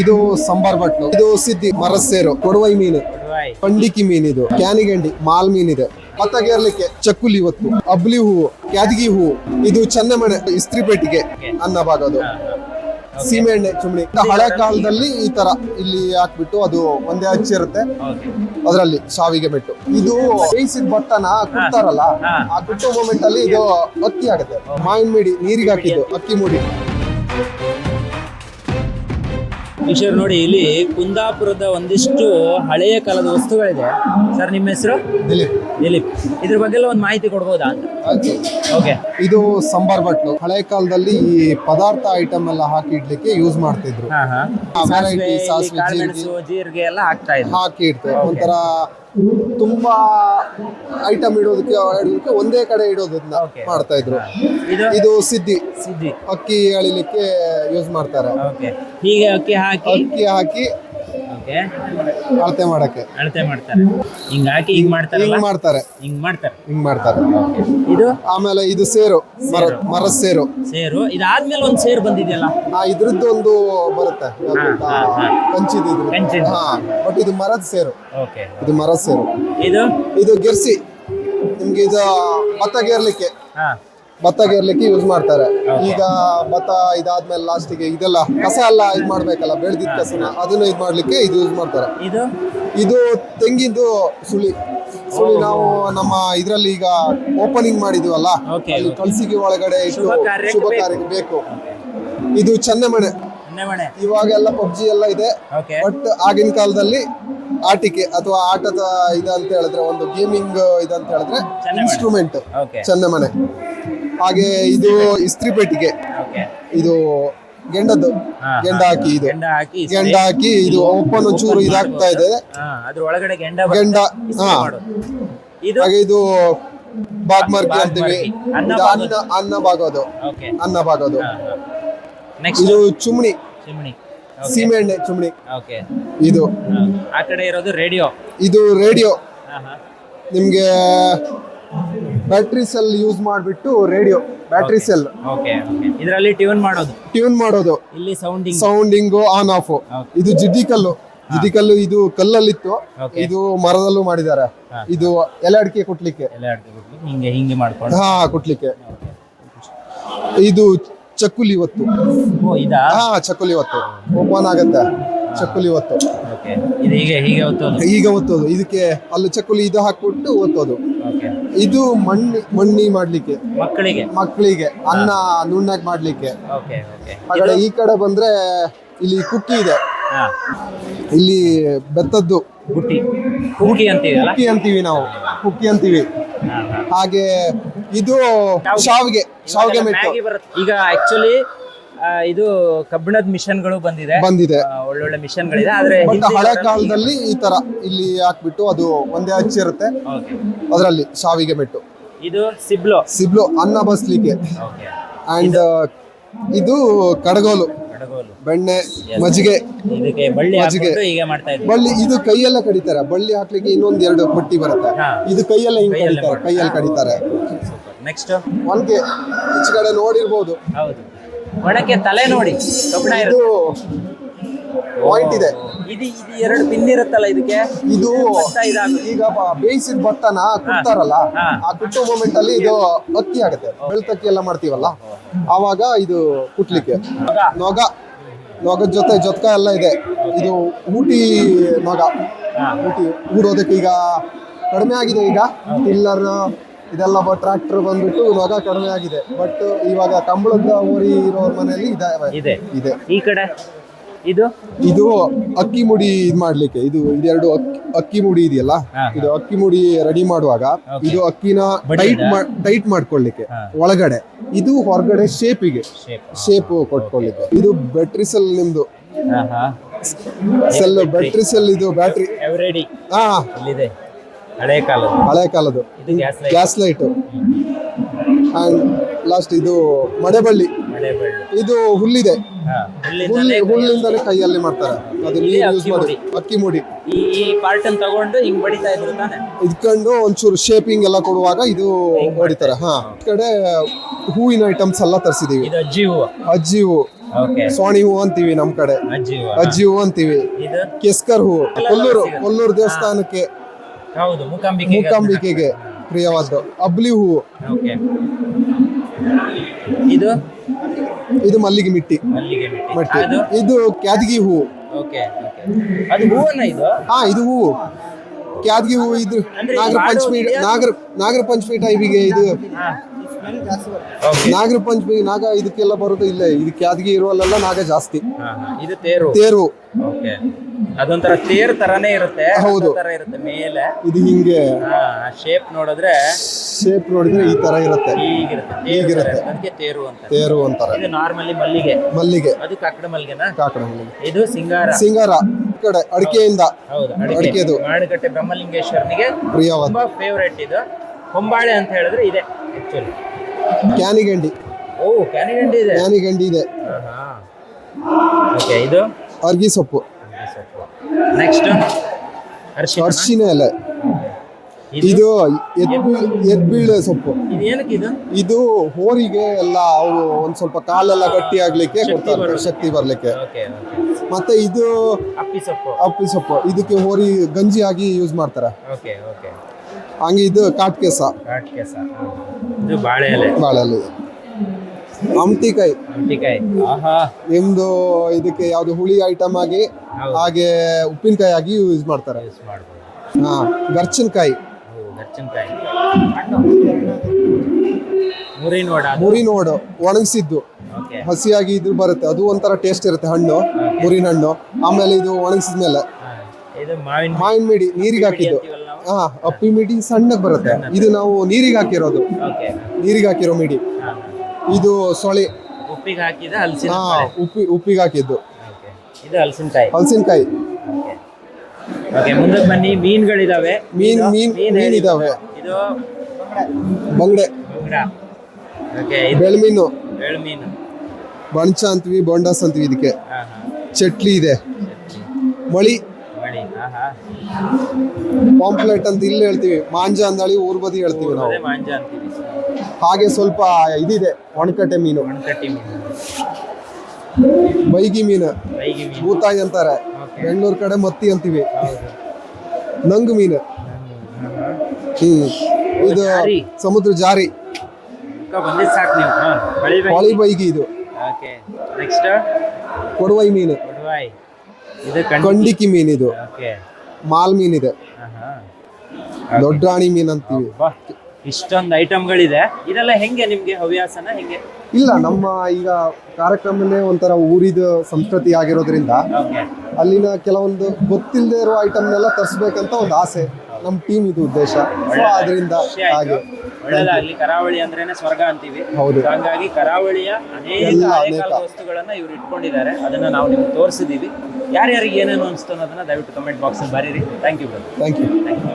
ಇದು ಸಂಬಾರ್ ಬಟ್ಲು. ಇದು ಸಿದ್ದಿ ಮರಸೇರು ಕೊಡವೈ ಮೀನು. ಪಂಡಿಕಿ ಮೀನಿದು ಕ್ಯಾನಿಗಂಡಿ ಮಾಲ್ ಮೀನಿದೆ. ಭತ್ತಗೇರ್ಲಿಕ್ಕೆ ಚಕ್ಕುಲಿ ಇವತ್ತು ಅಬ್ಲಿ ಹೂವು ಕ್ಯಾದಗಿ ಹೂವು. ಇದು ಚನ್ನಮಣೆ ಇಸ್ತ್ರಿ ಪೆಟ್ಟಿಗೆ ಅನ್ನ ಭಾಗದು ಸೀಮೆ ಎಣ್ಣೆ ಚುಮಣಿ ಹಳೆ ಕಾಲದಲ್ಲಿ ಈ ತರ ಇಲ್ಲಿ ಹಾಕ್ಬಿಟ್ಟು ಅದು ಒಂದೇ ಹಚ್ಚಿರುತ್ತೆ ಅದರಲ್ಲಿ ಶಾವಿಗೆ ಬಿಟ್ಟು. ಇದು ಬೇಯಿಸಿದ ಬಟ್ಟನ ಕುಟ್ತಾರಲ್ಲ ಆ ಕುಟ್ಟೋ ಮೂಮೆಂಟ್ ಅಲ್ಲಿ ಇದು ಅಕ್ಕಿ ಆಗುತ್ತೆ ಮಾವಿನ ಮಿಡಿ ನೀರಿಗೆ ಹಾಕಿದ್ದು ಅಕ್ಕಿ ಮುಡಿ. ಈಶ್ವರ್ ನೋಡಿ ಇಲ್ಲಿ ಕುಂದಾಪುರದ ಒಂದಿಷ್ಟು ಹಳೆಯ ಕಾಲದ ವಸ್ತುಗಳಿದೆ. ಸರ್ ನಿಮ್ಮ ಹೆಸರು? ದಿಲೀಪ್. ದಿಲೀಪ್ ಇದ್ರ ಬಗ್ಗೆ ಎಲ್ಲ ಒಂದು ಮಾಹಿತಿ ಕೊಡ್ಬೋದಾ ಓಕೆ ಇದು ಸಂಬಾರ್ ಬಟ್ಲು ಹಳೆ ಕಾಲದಲ್ಲಿ ಈ ಪದಾರ್ಥ ಐಟಮ್ ಎಲ್ಲ ಹಾಕಿ ಇಡ್ಲಿಕ್ಕೆ ಯೂಸ್ ಮಾಡ್ತಿದ್ರು. ಸಾಸಿವೆ, ಜೀರಿಗೆ. ಎಲ್ಲ ಹಾಕ್ತಾ ಇದ್ರು. ಹಾಕಿ ಇಡ್ತು ಒಂಥರ ತುಂಬಾ ಐಟಮ್ ಇಡೋದಕ್ಕೆ ಇಡೋದಕ್ಕೆ ಒಂದೇ ಕಡೆ ಇಡೋದನ್ನ. ಮಾಡ್ತಾ ಇದ್ರು. ಇದು? ಸಿದ್ದಿ ಸಿದ್ದಿ ಅಕ್ಕಿ ಎಳಿಲಿಕ್ಕೆ ಯೂಸ್ ಮಾಡ್ತಾರೆ. ಹೀಗೆ ಅಕ್ಕಿ ಹಾಕಿ? ಅಕ್ಕಿ ಹಾಕಿ ಓಕೆ ಅಳತೆ ಮಾಡಕ್ಕೆ ಅಳತೆ ಮಾಡ್ತಾರೆ. ಹಿಂಗ್ ಹಾಕಿ ಹಿಂಗ್ ಮಾಡ್ತಾರೆ ಹಿಂಗ್ ಮಾಡ್ತಾರೆ. ಹಿಂಗ್ ಮಾಡ್ತಾರೆ. ಹಿಂಗ್ ಮಾಡ್ತಾರೆ. ಇದು? ಆಮೇಲೆ ಇದು ಸೇರು. ಮರ ಮರದ ಸೇರು. ಸೇರು. ಇದಾದ್ಮೇಲೆ ಒಂದ್ ಸೇರು ಬಂದಿದೆಯಲ್ಲ? ಆ ಇದ್ರದ್ದು ಒಂದು ಬರುತ್ತೆ. ಕಂಚಿದು ಕಂಚಿದು. ಹಾ ಬಟ್ ಇದು ಮರದ ಸೇರು. ಓಕೆ. ಇದು ಮರದ ಸೇರು. ಇದು? ಇದು ಗೆರ್ಸಿ. ನಿಮ್ಗೆ ಇದು ಭತ್ತ ಗೇರ್ಲಿಕ್ಕೆ. ಹಾ. ಭತ್ತ ಗೇರ್ಲಿಕ್ಕೆ ಯೂಸ್ ಮಾಡ್ತಾರೆ. ಈಗ ಭತ್ತ ಇದಾದ್ಮೇಲೆ ಲಾಸ್ಟಿಗೆ ಇದೆಲ್ಲ ಕಸ ಎಲ್ಲ ಇದು ಮಾಡ್ಬೇಕಲ್ಲ ಬೆಳೆದಿದ್ದ ಕಸನ ಅದನ್ನ ಇದು ಮಾಡ್ಲಿಕ್ಕೆ ಇದು ಯೂಸ್ ಮಾಡ್ತಾರೆ. ಇದು? ಇದು ತೆಂಗಿಂದು ಸುಳಿ. ಸುಳಿ ನಾವು ನಮ್ಮ ಇದರಲ್ಲಿ ಈಗ ಓಪನಿಂಗ್ ಮಾಡಿದ್ವಲ್ಲ ಅಲ್ಲಿ. ಕಳ್ಸಿಗೆ ಒಳಗಡೆ ಇಟ್ಟು ಶುಭ ಕಾರ್ಯಕ್ಕೆ ಬೇಕು. ಇದು ಚನ್ನಮಣೆ. ಇವಾಗ ಇವಾಗೆಲ್ಲ ಪಬ್ಜಿ ಎಲ್ಲ ಇದೆ. ಬಟ್ ಆಗಿನ ಕಾಲದಲ್ಲಿ ಆಟಿಕೆ ಅಥವಾ ಆಟದ ಇದಂತ ಹೇಳಿದ್ರೆ ಒಂದು ಗೇಮಿಂಗ್ ಇದಂತ ಹೇಳಿದ್ರೆ. ಇನ್ಸ್ಟ್ರೂಮೆಂಟ್ ಚನ್ನಮನೆ ಹಾಗೆ ಇದು ಇಸ್ತ್ರಿ ಪೆಟ್ಟಿಗೆ. ಇದು ಗೆಂಡದ್ದು. ಗೆಂಡ ಹಾಕಿ ಇದು. ಗೆಂಡ ಹಾಕಿ ಗೆಂಡ ಹಾಕಿ ಇದು ಓಪನ್ ಚೂರು ಇದಾಗ್ತಾ ಇದೆ. ಹಾ ಅದ್ರ ಒಳಗಡೆ ಗೆಂಡ ಗೆಂಡ, ಇಸ್ತ್ರಿ ಹಾ. ಮಾಡೋದು. ಇದು ಹಾಗೆ ಇದು ಬಾಗ್ಮರ್ಗಿ ಅಂತೀವಿ. ಅನ್ನ ಇದು ಬಾಗೋದು. ಅನ್ನ ಅನ್ನ ಬಾಗೋದು. ಓಕೆ. ಅನ್ನ ಬಾಗೋದು. ನೆಕ್ಸ್ಟ್ ಇದು ಚುಮ್ಣಿ ಚಿಮಣಿ ಸೀಮೆ ಎಣ್ಣೆ ಚುಮ್ನಿ. ಓಕೆ. ಇದು. ಆ ಕಡೆ ಇರೋದು ರೇಡಿಯೋ. ಇದು ರೇಡಿಯೋ. ನಿಮ್ಗೆ ಬ್ಯಾಟ್ರಿ ಸೆಲ್ ಯೂಸ್ ಮಾಡಿಬಿಟ್ಟು ರೇಡಿಯೋ ಬ್ಯಾಟ್ರಿ ಸೆಲ್ ಓಕೆ ಇದರಲ್ಲಿ ಟ್ಯೂನ್ ಮಾಡೋದು? ಟ್ಯೂನ್ ಮಾಡೋದು. ಇಲ್ಲಿ ಸೌಂಡಿಂಗ್ ಸೌಂಡಿಂಗು ಆನ್ ಆಫ್ ಇದು ಜಿಡ್ಡಿ ಕಲ್ಲು. ಜಿಡ್ಡಿ ಕಲ್ಲು ಇದು ಕಲ್ಲಲ್ಲಿತ್ತು. ಇದು ಮರದಲ್ಲೂ ಮಾಡಿದ್ದಾರೆ. ಇದು ಎಲೆ ಅಡಿಕೆ ಕುಟ್ಲಿಕ್ಕೆ. ಎಲ್ಲ ಹಿಂಗೆ ಹಿಂಗೆ ಮಾಡ್ಕೊಂಡು. ಹಾ ಕುಟ್ಲಿಕ್ಕೆ. ಇದು ಚಕ್ಕುಲಿ ಇವತ್ತು ಓ ಇದಾ? ಹಾ ಚಕ್ಕುಲಿ ಇವತ್ತು ಓಪನ್ ಆಗತ್ತೆ. ಚಕ್ಕುಲಿ ಒತ್ತು ಓಕೆ ಇದು ಹೀಗೆ ಹೀಗೆ ಒತ್ತೋದು ಈಗ ಒತ್ತೋದು ಇದಕ್ಕೆ ಅಲ್ಲಿ ಚಕ್ಕುಲಿ ಇದು ಹಾಕ್ಬಿಟ್ಟು ಒತ್ತೋದು. ಇದು ಮಣ್ಣಿ ಮಣ್ಣಿ ಮಾಡ್ಲಿಕ್ಕೆ. ಮಕ್ಕಳಿಗೆ? ಮಕ್ಕಳಿಗೆ. ಅನ್ನ ನುಣ್ಣಗೆ ಮಾಡ್ಲಿಕ್ಕೆ. Okay okay. ಆ ಕಡೆ ಈ ಕಡೆ ಬಂದ್ರೆ ಇಲ್ಲಿ ಕುಕ್ಕಿ ಇದೆ. ಹಾ. ಇಲ್ಲಿ ಬೆತ್ತದ್ದು. ಬುಟ್ಟಿ. ಹುಡುಗಿ ಅಂತೀವಲ್ಲ ಕುಕ್ಕಿ ಅಂತೀವಿ ನಾವು. ಕುಕ್ಕಿ ಅಂತೀವಿ. ಹಾಗೆ ಇದು ಶಾವಿಗೆ ಶಾವಿಗೆ ಮೆಟ್ಟು. ಮ್ಯಾಗಿ ಬರುತ್ತೆ. ಈಗ ಆಕ್ಚುಲಿ ಇದು ಕಬ್ಬಿಣದ ಮಿಷನ್ಗಳು ಬಂದಿದೆ. ಬಂದಿದೆ. ಒಳ್ಳೊಳ್ಳೆ ಮಿಷನ್ಗಳಿದೆ ಆದ್ರೆ ಬಟ್ ಹಳೆ ಕಾಲದಲ್ಲಿ ಈ ತರ ಇಲ್ಲಿ ಹಾಕ್ಬಿಟ್ಟು ಅದು ಒಂದೇ ಹಚ್ಚಿರುತ್ತೆ ಅದರಲ್ಲಿ ಶಾವಿಗೆ ಬಿಟ್ಟು ಇದು ಸಿಬ್ಲೋ. ಸಿಬ್ಲೋ ಅನ್ನ ಬಸ್ಲಿಕ್ಕೆ. ಅಂಡ್ ಇದು ಕಡಗೋಲು. ಬೆಣ್ಣೆ ಮಜ್ಜಿಗೆ. ಮಜ್ಜಿಗೆ. ಬಳ್ಳಿ ಇದು ಕೈಯೆಲ್ಲ ಕಡಿತಾರೆ. ಬಳ್ಳಿ ಹಾಕ್ಲಿಕ್ಕೆ ಇನ್ನೊಂದ್ ಎರಡು ಪಟ್ಟಿ ಬರುತ್ತೆ. ಇದು ಕೈಯೆಲ್ಲ ಹಿಂಗ್ ಕಡಿತಾರೆ. ಕೈಯಲ್ಲಿ ಕಡಿತಾರೆ. ನೆಕ್ಸ್ಟ್ ಒನ್ಗೆ ಹೆಚ್ಚು ಕಡೆ ನೋಡಿರ್ಬೋದು. ಹೌದು. ಒಣಕ್ಕೆ ತಲೆ ನೋಡಿ. ಕಬ್ಬಿಣ ಇದು ಪಾಯಿಂಟ್ ಇದೆ. ಇದು ಇದು ಎರಡು ಪಿನ್ ಇರುತ್ತಲ್ಲ ಇದಕ್ಕೆ? ಇದು ಭತ್ತ ಇದಾಗುತ್ತೆ. ಈಗ ಬೇಯಿಸಿದ ಭತ್ತನ ಕುಟ್ತಾರಲ್ಲ ಆ ಕುಟ್ಟೋ ಮೂಮೆಂಟ್ ಅಲ್ಲಿ ಇದು ಅಕ್ಕಿ ಆಗುತ್ತೆ. ಬೆಳ್ತಕ್ಕಿ ಎಲ್ಲ ಮಾಡ್ತೀವಲ್ಲ ಆವಾಗ ಇದು ಕುಟ್ಲಿಕ್ಕೆ. ನೊಗ. ನೊಗದ ಜೊತೆ ಜೊತ್ಕ ಎಲ್ಲ ಇದೆ. ಇದು ಊಟಿ ನೊಗ. ಊಟಿ ಊಡೋದಕ್ಕೆ ಈಗ ಕಡಿಮೆ ಆಗಿದೆ ಈಗ. ಟಿಲ್ಲರ್ ಇದೆಲ್ಲ ಟ್ರಾಕ್ಟರ್ ಬಂದ್ಬಿಟ್ಟು ಇವಾಗ ಕಡಿಮೆ ಆಗಿದೆ. ಬಟ್ ಇವಾಗ ಕಂಬಳದ ಊರಿ ಇರೋರ ಮನೆಯಲ್ಲಿ ಇದಾವೆ ಇದೆ. ಇದೆ. ಈ ಕಡೆ? ಇದು? ಇದು ಅಕ್ಕಿ ಮುಡಿ ಇದ್ ಮಾಡ್ಲಿಕ್ಕೆ. ಇದು ಇದೆರಡು ಅಕ್ಕಿ ಅಕ್ಕಿ ಮುಡಿ ಇದೆಯಲ್ಲ? ಇದು ಅಕ್ಕಿ ಮುಡಿ ರೆಡಿ ಮಾಡುವಾಗ ಇದು ಅಕ್ಕಿನ ಟೈಟ್? ಟೈಟ್ ಮಾಡ್ಕೊಳ್ಳಿಕ್ಕೆ. ಒಳಗಡೆ. ಇದು ಹೊರಗಡೆ ಶೇಪಿಗೆ ಶೇಪ್ ಕೊಟ್ಕೊಳ್ಲಿಕ್ಕೆ ಕೊಟ್ಕೊಳ್ಳಿಕ್ಕೆ. ಇದು ಬ್ಯಾಟ್ರಿ ಸೆಲ್ ನಿಮ್ದು. ಸೆಲ್ ಬ್ಯಾಟ್ರಿ ಸೆಲ್ ಇದು ಬ್ಯಾಟ್ರಿ ಎವರೆಡಿ ಹಾ. ಇಲ್ಲಿದೆ. ಹಳೆ ಕಾಲದ ಹಳೆ ಕಾಲದ್ದು. ಇದು gas light gas light and last ಇದು ಮಡೆಬಳ್ಳಿ ಮಳೆ ಬೆಳ್ಳು ಇದು ಹುಲ್ಲಿದೆ. ಹಾ ಹುಲ್ಲಿಂದಲೇ ಹುಲ್ಲಿಂದಲೇ ಕೈಯಲ್ಲಿ ಮಾಡ್ತಾರೆ. ಅದು ನೀರು ಯೂಸ್ ಅಕ್ಕಿ ಮಾಡಿ. ಅಕ್ಕಿ ಮುಡಿ. ಈ ಈ ಪಾರ್ಟ್ ಅನ್ನು ತಗೊಂಡು ಹಿಂಗ್ ಬಡಿತಾ ಇದ್ರು ತಾನೆ? ಇದ್ಕೊಂಡು ಒಂಚೂರು ಶೇಪಿಂಗ್ ಎಲ್ಲ ಕೊಡುವಾಗ ಇದು ಹೊಡಿತಾರೆ ಹಾ. ಈ ಕಡೆ ಹೂವಿನ ಐಟಮ್ಸ್ ಎಲ್ಲ ತರಿಸಿದೀವಿ. ಇದು ಅಜ್ಜಿ ಹೂವು. ಅಜ್ಜಿ ಹೂ ಓಕೆ ಸೋಣಿ ಹೂ ಅಂತೀವಿ ನಮ್ ಕಡೆ. ಅಜ್ಜಿ ಹೂವು. ಅಜ್ಜಿ ಅಂತೀವಿ. ಇದು? ಕೆಸ್ಕರ್ ಹೂ ಕೊಲ್ಲೂರು ಕೊಲ್ಲೂರು ದೇವಸ್ಥಾನಕ್ಕೆ ಹೌದು ಮೂಕಾಂಬಿಕೆ ಮೂಕಾಂಬಿಕೆಗೆ ಪ್ರಿಯವಾದ್ದು ಅಬ್ಲಿ ಹೂವು. ಓಕೆ. ಇದು? ಇದು ಮಲ್ಲಿಗೆ ಮಿಟ್ಟಿ. ಮಲ್ಲಿಗೆ ಮಿಟ್ಟಿ. ಅದು? ಇದು ಕ್ಯಾದಗಿ ಹೂವು. Okay okay. ಅದು ಹೂವನ್ನ ಇದು? ಹಾ ಇದು ಹೂವು. ಕ್ಯಾದಗಿ ಹೂವು ಇದು ನಾಗರ ಪಂಚಮಿ ನಾಗರ ನಾಗರ ಪಂಚಮಿ ಟೈಮಿಗೆ ಇದು ನಾಗರ ಪಂಚಮಿ ನಾಗ ಇದಕ್ಕೆಲ್ಲ ಬರೋದು ಇಲ್ಲ. ಇದು ಕ್ಯಾದಗಿ ಇರುವಲ್ಲೆಲ್ಲ ನಾಗ ಜಾಸ್ತಿ. ಇದು ತೇರು. ತೇರು. ಓಕೆ. ಅದೊಂಥರ ತೇರ್ ತರಾನೇ ಇರುತ್ತೆ. ಹೌದು. ತರ ಇರುತ್ತೆ ಮೇಲೆ. ಇದು ಹಿಂಗೆ. ಹಾ ಶೇಪ್ ನೋಡಿದ್ರೆ ಶೇಪ್ ನೋಡಿದ್ರೆ ಈ ತರ ಇರುತ್ತೆ. ಹೀಗಿರುತ್ತೆ. ಅದಕ್ಕೆ ತೇರು ಅಂತ. ತೇರು ಅಂತಾರೆ ಇದು ನಾರ್ಮಲಿ ಮಲ್ಲಿಗೆ. ಮಲ್ಲಿಗೆ. ಅದು ಕಾಕಡ ಮಲ್ಲಿಗೆನಾ? ಕಾಕಡ ಮಲ್ಲಿಗೆ. ಇದು ಸಿಂಗಾರ. ಸಿಂಗಾರ. ಕಡೆ ಅಡಿಕೆಯಿಂದ. ಹೌದು ಅಡಿಕೆದು. ಅಡಿಕೆ ಮಾಡುಕಟ್ಟೆ ಬ್ರಹ್ಮಲಿಂಗೇಶ್ವರನಿಗೆ ಪ್ರಿಯವಾದ. ತುಂಬಾ ಫೇವರೇಟ್ ಇದು. ಹೊಂಬಾಳೆ ಅಂತ ಹೇಳಿದ್ರೆ ಇದೆ ಆಕ್ಚುಲಿ ಕ್ಯಾನಿಗಂಡಿ. ಓ ಕ್ಯಾನಿಗಂಡಿ ಇದೆ. ಕ್ಯಾನಿಗಂಡಿ ಇದೆ. ಓಕೆ ಇದು? ಅರ್ಗಿ ಸೊಪ್ಪು. ನೆಕ್ಸ್ಟ್ ಅರಿಶಿನ ಎಲೆ ಇದು? ಇದು ಎದ್ಬೀಳ್ ಎದ್ಬೀಳ್ ಸೊಪ್ಪು. ಇದು ಏನಕ್ಕೆ ಇದು? ಇದು ಹೋರಿಗೆ ಎಲ್ಲ ಅವು ಒಂದ್ ಸ್ವಲ್ಪ ಕಾಲೆಲ್ಲ ಗಟ್ಟಿ ಆಗ್ಲಿಕ್ಕೆ ಶಕ್ತಿ ಕೊಡ್ತಾರೆ. ಶಕ್ತಿ ಬರ್ಲಿಕ್ಕೆ. ಮತ್ತೆ ಇದು ಅಪ್ಪಿ ಸೊಪ್ಪು. ಅಪ್ಪಿ ಸೊಪ್ಪು. ಇದಕ್ಕೆ ಹೋರಿ ಗಂಜಿ ಆಗಿ ಯೂಸ್ ಮಾಡ್ತಾರೆ. Okay okay. ಹಂಗೆ ಇದು ಕಾಟ್ ಕೇಸ ಕಾಟ್ ಕೆಸ ಇದು ಬಾಳೆ ಎಲೆ. ಆಹಾ. ನಿಮ್ದು ಇದಕ್ಕೆ ಯಾವ್ದು ಹುಳಿ ಐಟಮ್ ಆಗಿ ಹೌದು. ಹಾಗೆ ಉಪ್ಪಿನಕಾಯಿ ಆಗಿ ಯೂಸ್ ಮಾಡ್ತಾರೆ. ಯೂಸ್ ಮಾಡ್ಬೋದು. ಹಾ ಗರ್ಚನ್ಕಾಯಿ ಹೌದು ಗರ್ಚನ್ಕಾಯಿ ಮುರಿ ನೋಡ ಅದು? ನೋಡು ಒಣಗಿಸಿದ್ದು. ಓಕೆ ಹಸಿಯಾಗಿ ಇದು ಬರುತ್ತೆ ಅದು ಒಂಥರ ಟೇಸ್ಟ್ ಇರುತ್ತೆ ಹಣ್ಣು ಮುರಿನ ಹಣ್ಣು ಆಮೇಲೆ ಇದು ಒಣಗಿಸಿದ್ಮೇಲೆ ಇದು ಮಾವಿನ ಮಾವಿನ ಮಿಡಿ ನೀರಿಗೆ ಹಾಕಿದ್ದು. ಅಂತೀವಲ್ಲ ನಾವು? ಹಾ ಅಪ್ಪಿ ಮಿಡಿ ಸಣ್ಣಗೆ ಬರುತ್ತೆ. ಇದು ನಾವು ನೀರಿಗೆ ಹಾಕಿರೋದು. ಓಕೆ ನೀರಿಗೆ ಹಾಕಿರೋ ಮಿಡಿ. ಹಾ. ಇದು ಸೊಳೆ ಉಪ್ಪಿಗೆ ಹಾಕಿದ ಹಲಸಿನ ಹಾ ಉಪ್ಪಿ ಉಪ್ಪಿಗೆ ಹಾಕಿದ್ದು. ಇದು ಹಲಸಿನಕಾಯಿ. ಹಲಸಿನಕಾಯಿ. ಓಕೆ ಮುಂದಕ್ಕೆ ಬನ್ನಿ ಮೀನುಗಳಿದಾವೆ. ಮೀನ್ ಮೀನ್ ಮೀನ್. ಇದಾವೆ. ಇದು ಬಂಗಡೆ. ಓಕೆ ಇದು ಬೆಳ್ಮೀನು. ಬೇಳು ಮೀನು ಬಣ್ಚ ಅಂತೀವಿ ಬೊಂಡಸ್ ಅಂತೀವಿ ಇದಕ್ಕೆ. ಹಾ ಹಾ. ಚಟ್ಲಿ ಇದೆ. ಮಳಿ. ಪಾಂಪ್ಲೆಟ್ ಅಂತ ಇಲ್ಲಿ ಹೇಳ್ತೀವಿ. ಮಾಂಜ ಅಂದಾಳಿ ಊರ್ ಬದಿ ಹೇಳ್ತೀವಿ ನಾವು. ಅದೇ ಮಾಂಜ ಅಂತೀವಿ ಹಾಗೆ ಸ್ವಲ್ಪ ಇದಿದೆ ಒಣಕಟ್ಟೆ ಮೀನು. ಒಣಕಟ್ಟಿ ಮೀನು. ಬೈಗಿ ಮೀನು. ಬೈಗಿ ಮೀನು. ಬೂತಾಯಿ ಅಂತಾರೆ. ಬೆಂಗಳೂರು ಕಡೆ ಮತ್ತಿ ಅಂತೀವಿ. ನಂಗ್ ನಂಗು ಮೀನು. ಹ್ಮ್. ಇದು ಜಾರಿ. ಸಮುದ್ರ ಜಾರಿ. ಅಕ್ಕ ಬಂದಿದ್ದು ಸಾಕು ನೀವು. ಹಾ ಬಳಿ ಹೊಳಿ ಬೈಗಿ ಇದು. ಓಕೆ. ನೆಕ್ಸ್ಟ್ ಕೊಡುವೈ ಮೀನು. ಕೊಡವಾಯಿ ಕಂಡಿಕಿ ಮೀನ್ ಇದು ಮಾಲ್ ಮೀನ್ ಇದೆ ದೊಡ್ಡ ರಾಣಿ ಮೀನ್ ಅಂತೀವಿ. ಇಷ್ಟೊಂದು ಐಟಮ್ಗಳಿದೆ ಇದೆಲ್ಲ ಹೆಂಗೆ ನಿಮ್ಗೆ ಹವ್ಯಾಸನ ಹೆಂಗೆ? ಇಲ್ಲ ನಮ್ಮ ಈಗ ಕಾರ್ಯಕ್ರಮನೇ ಒಂಥರ ಊರಿದ ಸಂಸ್ಕೃತಿ ಆಗಿರೋದ್ರಿಂದ ಅಲ್ಲಿನ ಕೆಲವೊಂದು ಗೊತ್ತಿಲ್ಲದೆ ಇರೋ ಐಟಮ್ನೆಲ್ಲ ತರಿಸ್ಬೇಕಂತ ಒಂದು ಆಸೆ. ನಮ್ಮ ಟೀಮ್ ಇದು ಉದ್ದೇಶ. ಸೊ ಅದರಿಂದ ಹಾಗೆ. ಒಳ್ಳೇದಾಗ್ಲಿ ಕರಾವಳಿ ಅಂದ್ರೇನೆ ಸ್ವರ್ಗ ಅಂತೀವಿ. ಹಾಗಾಗಿ ಕರಾವಳಿಯ ಅನೇಕ ಹಳೆಕಾಲದ ವಸ್ತುಗಳನ್ನ ಇವ್ರು ಇಟ್ಕೊಂಡಿದ್ದಾರೆ. ಅದನ್ನ ನಾವು ನಿಮ್ಗೆ ತೋರಿಸಿದೀವಿ. ಯಾರ್ಯಾರಿಗೆ ಏನೇನು ಅನಿಸ್ತು ಅನ್ನೋದನ್ನ ದಯವಿಟ್ಟು ಕಮೆಂಟ್ ಬಾಕ್ಸ್ ಅಲ್ಲಿ ಬರೀರಿ. Thank you bro thank you thank you